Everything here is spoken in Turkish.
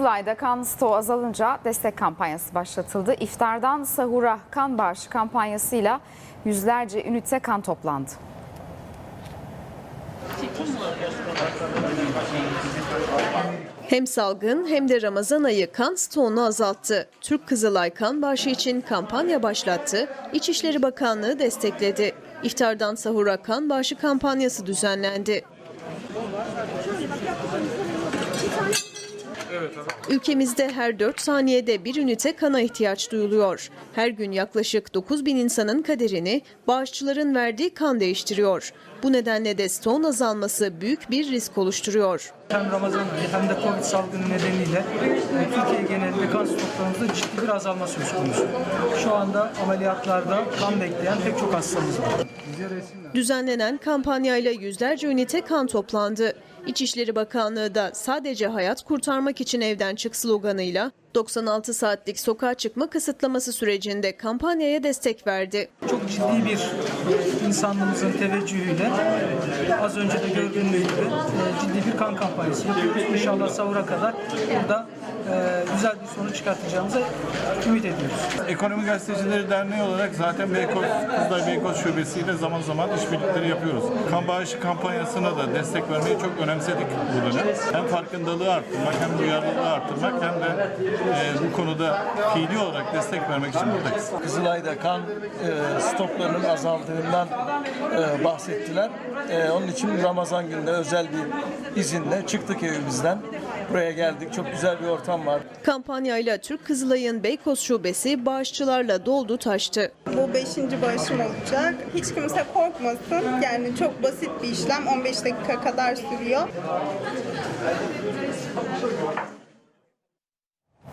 Kızılay'da kan stoğu azalınca destek kampanyası başlatıldı. İftardan sahura kan bağışı kampanyasıyla yüzlerce ünite kan toplandı. Hem salgın hem de Ramazan ayı kan stoğunu azalttı. Türk Kızılay kan bağışı için kampanya başlattı. İçişleri Bakanlığı destekledi. İftardan sahura kan bağışı kampanyası düzenlendi. Ülkemizde her 4 saniyede bir ünite kana ihtiyaç duyuluyor. Her gün yaklaşık 9 bin insanın kaderini bağışçıların verdiği kan değiştiriyor. Bu nedenle de stoğun azalması büyük bir risk oluşturuyor. Hem Ramazan ayı hem de Covid salgını nedeniyle e, Türkiye genelinde kan stoklarımızda ciddi bir azalma söz konusu. Şu anda ameliyatlarda kan bekleyen pek çok hastamız var. Düzenlenen kampanyayla yüzlerce ünite kan toplandı. İçişleri Bakanlığı da sadece hayat kurtarmak için evden çık sloganıyla 96 saatlik sokağa çıkma kısıtlaması sürecinde kampanyaya destek verdi. Çok ciddi bir insanlığımızın teveccühüyle az önce de gördüğünüz gibi e, ciddi bir kan kampanyası. İnşallah sahura kadar burada güzel bir sonuç çıkartacağımıza ümit ediyoruz. Ekonomi Gazetecileri Derneği olarak zaten Beykoz, Kızılay Beykoz Şubesi'yle zaman zaman işbirlikleri yapıyoruz. Kan bağışı kampanyasına da destek vermeyi çok önemsedik bu dönem. Hem farkındalığı arttırmak hem duyarlılığı arttırmak hem de e, bu konuda fiili olarak destek vermek için buradayız. Kızılay'da kan e, stoklarının azaldığından e, bahsettiler. E, onun için Ramazan gününde özel bir izinle çıktık evimizden. Buraya geldik. Çok güzel bir ortam var. Kampanyayla Türk Kızılay'ın Beykoz Şubesi bağışçılarla doldu taştı. Bu beşinci bağışım olacak. Hiç kimse korkmasın. Yani çok basit bir işlem. 15 dakika kadar sürüyor.